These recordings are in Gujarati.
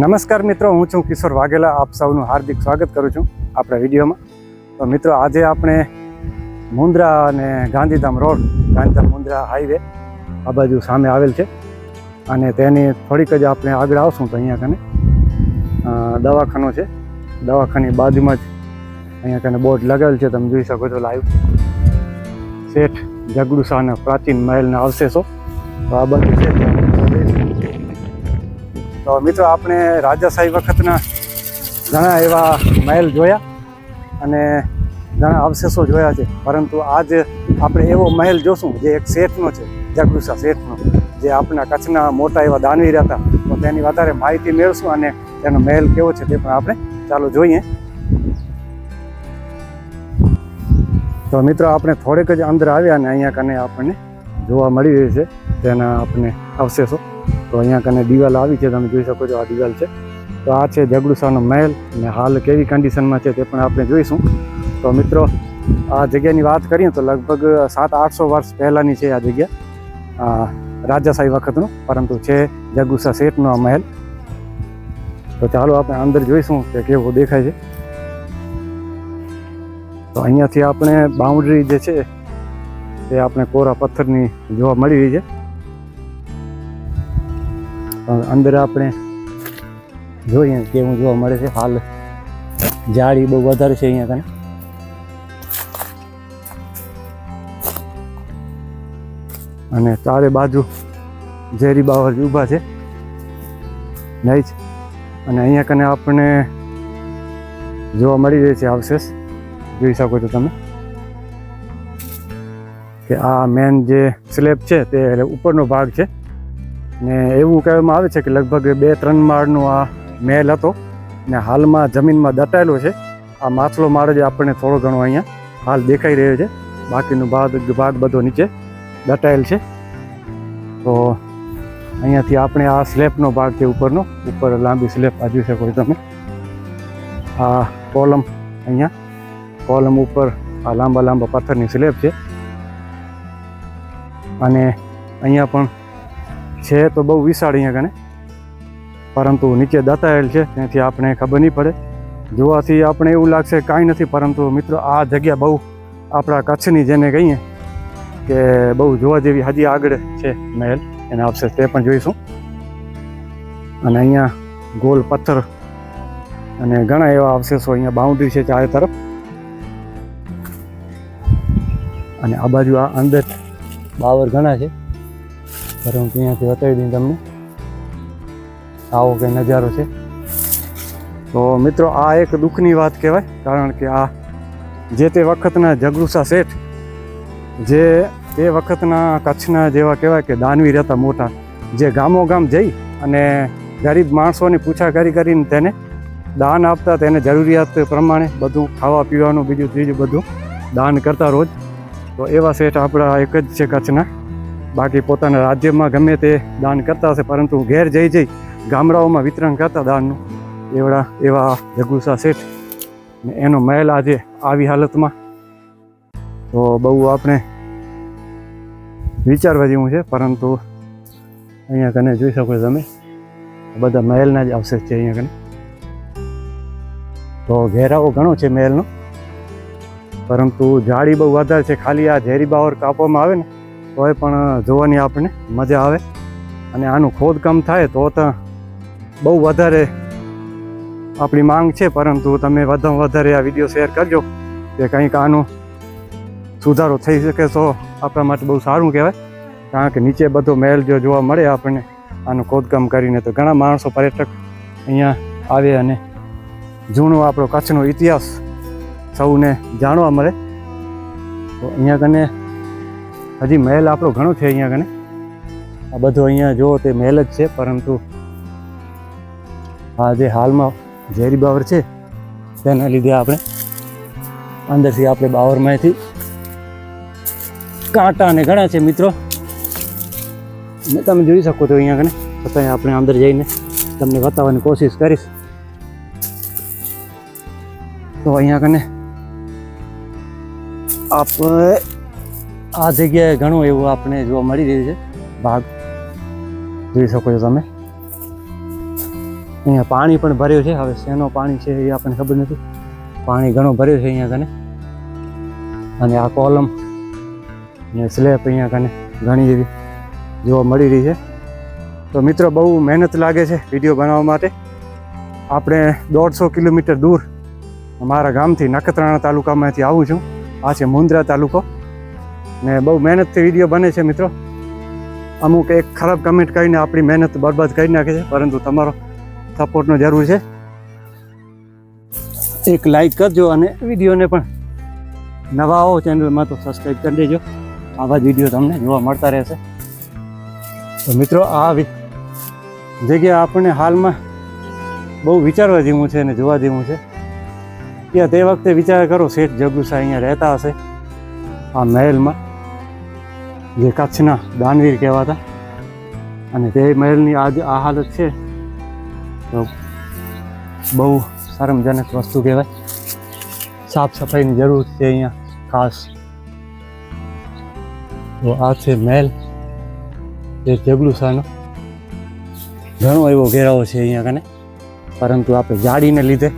નમસ્કાર મિત્રો, હું છું કિશોર વાઘેલા. આપ સૌનું હાર્દિક સ્વાગત કરું છું આપણા વિડીયોમાં. તો મિત્રો, આજે આપણે મુન્દ્રા અને ગાંધીધામ રોડ, ગાંધીધામ મુન્દ્રા હાઈવે આ બાજુ સામે આવેલ છે. અને તેની થોડીક જ આપણે આગળ આવશું તો અહીંયા કને દવાખાનું છે. દવાખાની બાજુમાં જ અહીંયા કને બોર્ડ લગાવેલ છે, તમે જોઈ શકો છો લાઈવ શેઠ જગડુસાના પ્રાચીન મહેલના અવશેષો. તો આ બાજુ છે. તો મિત્રો, આપણે રાજાશાહી વખતના ઘણા એવા મહેલ જોયા અને ઘણા અવશેષો જોયા છે. પરંતુ આજ આપણે એવો મહેલ જોશું જે એક શેઠનો છે, જગડુસા શેઠનો, જે આપણા કચ્છના મોટા એવા દાનવીર હતા. તો તેની વધારે માહિતી મેળવશું અને તેનો મહેલ કેવો છે તે પણ આપણે ચાલો જોઈએ. તો મિત્રો, આપણે થોડેક જ અંદર આવ્યા અને અહીંયા કને આપણને જોવા મળી રહ્યું છે તેના આપણે અવશેષો. તો અહીંયા કને દિવાલ આવી છે, તમે જોઈ શકો છો આ દિવાલ છે. તો આ છે જગડુસાનો મહેલ અને હાલ કેવી કન્ડિશનમાં છે તે પણ આપણે જોઈશું. તો મિત્રો, આ જગ્યાની વાત કરીએ તો લગભગ સાત આઠસો વર્ષ પહેલાંની છે આ જગ્યા. રાજાશાહી વખતનું, પરંતુ છે જગુસા શેઠનો આ મહેલ. તો ચાલો આપણે અંદર જોઈશું કે કેવો દેખાય છે. તો અહીંયાથી આપણે બાઉન્ડ્રી જે છે, તે આપણે કોરા પથ્થરની જોવા મળી રહી છે. અંદર આપણે જોઈએ કેવું જોવા મળે છે. હાલ જાળી બહુ વધારે છે અહીંયા કને. અને ચારે બાજુ ઝેરી બાવર ઊભા છે. નહીં અને અહીંયા કને આપણને જોવા મળી રહે છે અવશેષ. જોઈ શકો છો તમે. કે આ મેન જે સ્લેબ છે તે ઉપરનો ભાગ છે. ને એવું કહેવામાં આવે છે કે લગભગ બે, ત્રણ માળનો આ મહેલ હતો ને હાલમાં જમીનમાં દટાયેલો છે. આ માછલો માળ જ આપણને થોડો ઘણો અહીંયા હાલ દેખાઈ રહ્યો છે. બાકીનો ભાગ ભાગ બધો નીચે દટાયેલ છે. તો અહીંયાથી આપણે આ સ્લેબનો ભાગ છે ઉપરનો. ઉપર લાંબી સ્લેબ આ શકો તમે. આ કોલમ અહીંયા. કોલમ ઉપર આ લાંબા લાંબા પથ્થરની સ્લેબ છે. અને અહીંયા પણ છે તો બહુ વિશાળ અહીંયા કને? પરંતુ નીચે દતાયેલ છે, ત્યાંથી આપણે ખબર નહીં પડે. જોવાથી આપણે એવું લાગશે કાંઈ નથી, પરંતુ મિત્રો આ જગ્યા બહુ આપણા કચ્છની જેને કહીએ કે બહુ જોવા જેવી હજી આગળ છે મહેલ. એના અવશેષ તે પણ જોઈશું. અને અહીંયા ગોલ પથ્થર અને ઘણા એવા અવશેષો અહીંયા બાઉન્ડ્રી છે ચારે તરફ. અને આ બાજુ આ અંદર બાવર ઘણા છે. પરંતુ ત્યાંથી બતાવી દઉં તમને. આવો કે નજારો છે. તો મિત્રો, આ એક દુઃખની વાત કહેવાય, કારણ કે આ જે તે વખતના જગરુસા શેઠ, જે તે વખતના કચ્છના જેવા કહેવાય કે દાનવી રહેતા મોટા, જે ગામો ગામ જઈ અને ગરીબ માણસોની પૂછા કરી કરીને તેને દાન આપતા, તેને જરૂરિયાત પ્રમાણે બધું ખાવા પીવાનું, બીજું ત્રીજું બધું દાન કરતા રોજ. તો એવા શેઠ આપણા એક જ છે કચ્છના. બાકી પોતાના રાજ્યમાં ગમે તે દાન કરતા હશે, પરંતુ ઘેર જઈ જઈ ગામડાઓમાં વિતરણ કરતા દાનનું એવડા એવા જગુસા શેઠ ને એનો મહેલ આજે આવી હાલતમાં. તો બહુ આપણે વિચારવા જેવું છે, પરંતુ અહીંયા કને જોઈ શકો તમે. બધા મહેલના જ અવશેષ છે અહીંયા કને. તો ઘેરાવો ઘણો છે મહેલનો, પરંતુ જાળી બહુ વધારે છે. ખાલી આ ઝેરી બાવર કાપવામાં આવે ને તોય પણ જોવાની આપણને મજા આવે. અને આનું ખોદકામ થાય તો તો બહુ વધારે આપણી માંગ છે, પરંતુ તમે વધારે વધારે આ વીડિયો શેર કરજો. કે કંઈક આનો સુધારો થઈ શકે તો આપણા માટે બહુ સારું કહેવાય. કારણ કે નીચે બધો મહેલ જો જોવા મળે આપણને, આનું ખોદકામ કરીને તો ઘણા માણસો પર્યટક અહીંયા આવે અને જૂનો આપણો કચ્છનો ઇતિહાસ સૌને જાણવા મળે. તો અહીંયા કને હજી મહેલ આપણો ઘણો છે અહીંયા કને? આ બધો અહીંયા જો તે મહેલ જ છે, પરંતુ આ જે હાલમાં ઝેરી બાવર છે, તેના લીધે આપણે અંદરથી આપણે બાવરમાંથી કાંટા અને ઘણા છે મિત્રો. ને તમે જોઈ શકો છો અહીંયા કને? છતાંય આપણે અંદર જઈને તમને બતાવવાની કોશિશ કરીશ. તો અહીંયા કને? આપણે આ જગ્યાએ ઘણું એવું આપણે જોવા મળી રહ્યું છે. ભાગ જોઈ શકો છો તમે. અહીંયા પાણી પણ ભર્યું છે. હવે શેનો પાણી છે એ આપણને ખબર નથી. પાણી ઘણું ભર્યું છે અહીંયા કને. અને આ કોલમ અને સ્લેબ અહીંયા કને ઘણી એવી જોવા મળી રહી છે. તો મિત્રો બહુ મહેનત લાગે છે વીડિયો બનાવવા માટે. આપણે દોઢસો કિલોમીટર દૂર મારા ગામથી નખત્રાણા તાલુકામાંથી આવું છું. આ છે મુન્દ્રા તાલુકો. ને બહુ મહેનતથી વીડિયો બને છે મિત્રો. અમુક એક ખરાબ કમેન્ટ કરીને આપણી મહેનત બરબાદ કરી નાખે છે, પરંતુ તમારો સપોર્ટનો જરૂર છે. એક લાઈક કરજો અને વિડીયોને પણ નવા આવો ચેનલમાં તો સબસ્ક્રાઈબ કરી દેજો. આવા જ વીડિયો તમને જોવા મળતા રહેશે. તો મિત્રો, આ જગ્યા આપણને હાલમાં બહુ વિચારવા જેવું છે અને જોવા જેવું છે. ત્યાં તે વખતે વિચાર કરો, શેઠ જગુસા અહીંયા રહેતા હશે. આ મહેલમાં જે કચ્છના દાનવીર કહેવાતા. અને તે મહેલની આજ આ હાલત છે, તો બહુ શરમજનક વસ્તુ કહેવાય. સાફ સફાઈની જરૂર છે અહીંયા ખાસ. તો આ છે મહેલ, એ જગલુસાનો ઘણો એવો ઘેરાવો છે અહીંયા કને. પરંતુ આપણે જાડીને લીધે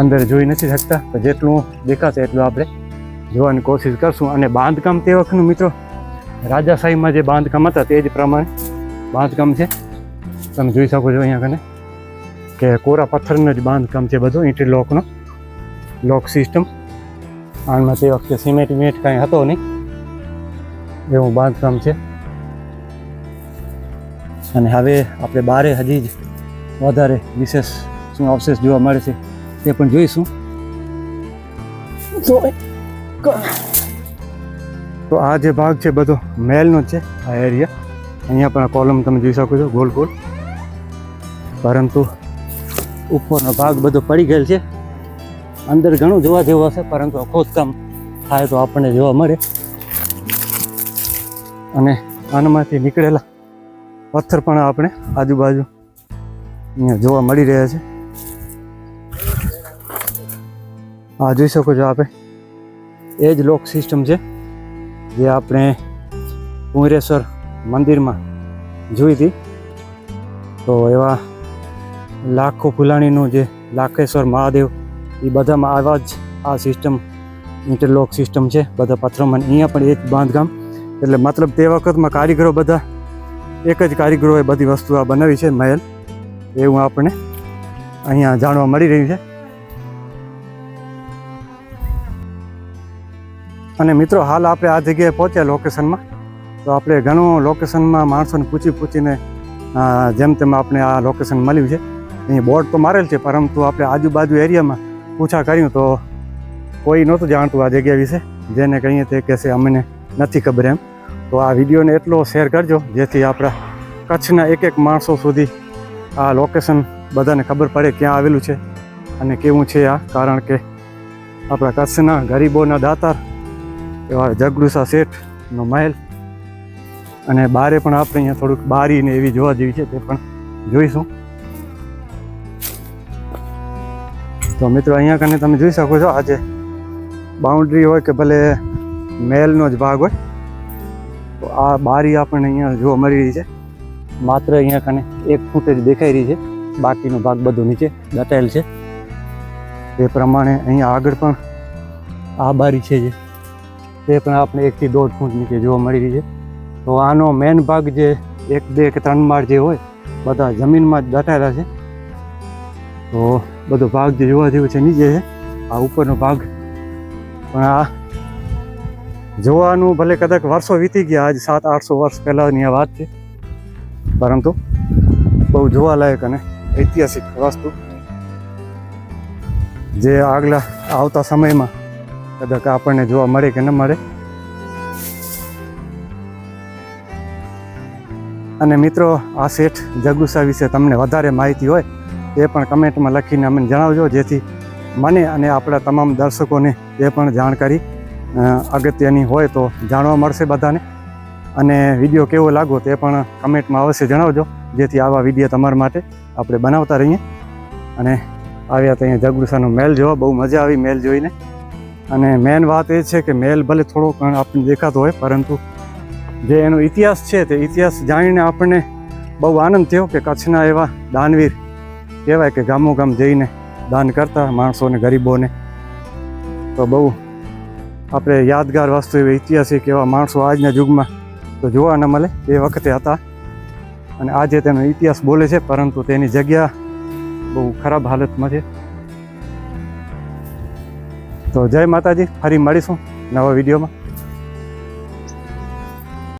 અંદર જોઈ નથી શકતા જેટલું દેખાશે એટલું આપણે જોવાની કોશિશ કરશું. અને બાંધકામ તે વખતનું મિત્રો રાજાશાહીમાં જે બાંધકામ હતા તે જ પ્રમાણે બાંધકામ છે. તમે જોઈ શકો છો અહીંયા કને, કે કોરા પથ્થરનું જ બાંધકામ છે બધું ઇન્ટરલોકનો લોક સિસ્ટમ. આણમાં તે વખતે સિમેન્ટ વિમેન્ટ કાંઈ હતો નહીં. એવું બાંધકામ છે. અને હવે આપણે બારે હજી જ વધારે વિશેષ શું અવશેષ જોવા મળે છે તે પણ જોઈશું. તો આ જે ભાગ છે બધો મહેલનો જ છે, આ એરિયા અહીંયા પણ કોલમ તમે જોઈ શકો છો, ગોલ ગોલ. પરંતુ ઉપરનો ભાગ બધો પડી ગયેલ છે. અંદર ઘણું જોવા જેવું હશે, પરંતુ ખોદકામ થાય તો આપણને જોવા મળે. અને આનામાંથી નીકળેલા પથ્થર પણ આપણે આજુબાજુ અહીંયા જોવા મળી રહ્યા છે. આ જોઈ શકો છો આપણે એ જ લોક સિસ્ટમ છે, જે આપણે કુંરેશ્વર મંદિરમાં જોઈ હતી. તો એવા લાખો ફુલાણીનું જે લાખેશ્વર મહાદેવ, એ બધામાં આવા જ આ સિસ્ટમ ઇન્ટરલોક સિસ્ટમ છે. બધા અને અહીંયા પણ એ જ બાંધકામ. એટલે મતલબ તે વખતમાં કારીગરો બધા, એક જ કારીગરોએ બધી વસ્તુ આ બનાવી છે, મહેલ. એવું આપણે અહીંયા જાણવા મળી રહ્યું છે. અને મિત્રો, હાલ આપણે આ જગ્યાએ પહોંચ્યા લોકેશનમાં. તો આપણે ઘણું લોકેશનમાં માણસોને પૂછી પૂછીને જેમ તેમ આપણે આ લોકેશન મળ્યું છે. અહીં બોર્ડ તો મારેલ છે, પરંતુ આપણે આજુબાજુ એરિયામાં પૂછા કર્યું તો કોઈ નહોતું જાણતું આ જગ્યા વિશે, જેને કહીએ તે કહેશે અમને નથી ખબર એમ. તો આ વિડીયોને એટલો શેર કરજો, જેથી આપણા કચ્છના એક એક માણસો સુધી આ લોકેશન બધાને ખબર પડે ક્યાં આવેલું છે અને કેવું છે આ. કારણ કે આપણા કચ્છના ગરીબોના દાતાર એવા જગડુસા શેઠનો મહેલ. અને બારે પણ આપણે અહીંયા થોડુંક બારી ને એવી જોવા જેવી છે તે પણ જોઈશું. તો મિત્રો, અહીંયા કને તમે જોઈ શકો છો, આજે બાઉન્ડ્રી હોય કે ભલે મહેલનો જ ભાગ હોય, તો આ બારી આપણને અહીંયા જોવા મળી રહી છે. માત્ર અહીંયા કને એક ફૂટ જ દેખાઈ રહી છે. બાકીનો ભાગ બધો નીચે દટાયેલ છે. તે પ્રમાણે અહીંયા આગળ પણ આ બારી છે જે. તે પણ આપણે એકથી દોઢ ફૂટ નીચે જોવા મળી રહી છે. તો આનો મેન ભાગ જે એક, બે કે ત્રણ માળ જે હોય, બધા જમીનમાં જ દટાયેલા છે. તો બધો ભાગ જે જોવા જેવો છે નીચે છે. આ ઉપરનો ભાગ પણ આ જોવાનું ભલે કદાચ વર્ષો વીતી ગયા, આજ સાત, આઠસો વર્ષ પહેલાંની આ વાત છે. પરંતુ બહુ જોવાલાયક અને ઐતિહાસિક વસ્તુ. જે આગલા આવતા સમયમાં કદાચ આપણને જોવા મળે કે ન મળે. અને મિત્રો, આ શેઠ જગુસા વિશે તમને વધારે માહિતી હોય, એ પણ કમેન્ટમાં લખીને અમને જણાવજો, જેથી મને અને આપણા તમામ દર્શકોને એ પણ જાણકારી અગત્યની હોય તો જાણવા મળશે બધાને. અને વીડિયો કેવો લાગો તે પણ કમેન્ટમાં અવશ્ય જણાવજો, જેથી આવા વીડિયો તમારા માટે આપણે બનાવતા રહીએ. અને આવ્યા ત્યાં જગુસાનો મેલ જોવા, બહુ મજા આવી મેલ જોઈને. અને મેન વાત એ છે કે મેલ ભલે થોડો ઘણો આપણને દેખાતો હોય, પરંતુ જે એનો ઇતિહાસ છે તે ઇતિહાસ જાણીને આપણને બહુ આનંદ થયો કે કચ્છના એવા દાનવીર કહેવાય કે ગામો ગામ જઈને દાન કરતા માણસોને ગરીબોને. તો બહુ આપણે યાદગાર વસ્તુ એવી ઐતિહાસિક એવા માણસો આજના યુગમાં તો જોવા ન મળે, એ વખતે હતા. અને આજે તેનો ઇતિહાસ બોલે છે, પરંતુ તેની જગ્યા બહુ ખરાબ હાલતમાં છે. તો જય માતાજી ફરી મળીશું નવા વિડીયોમાં.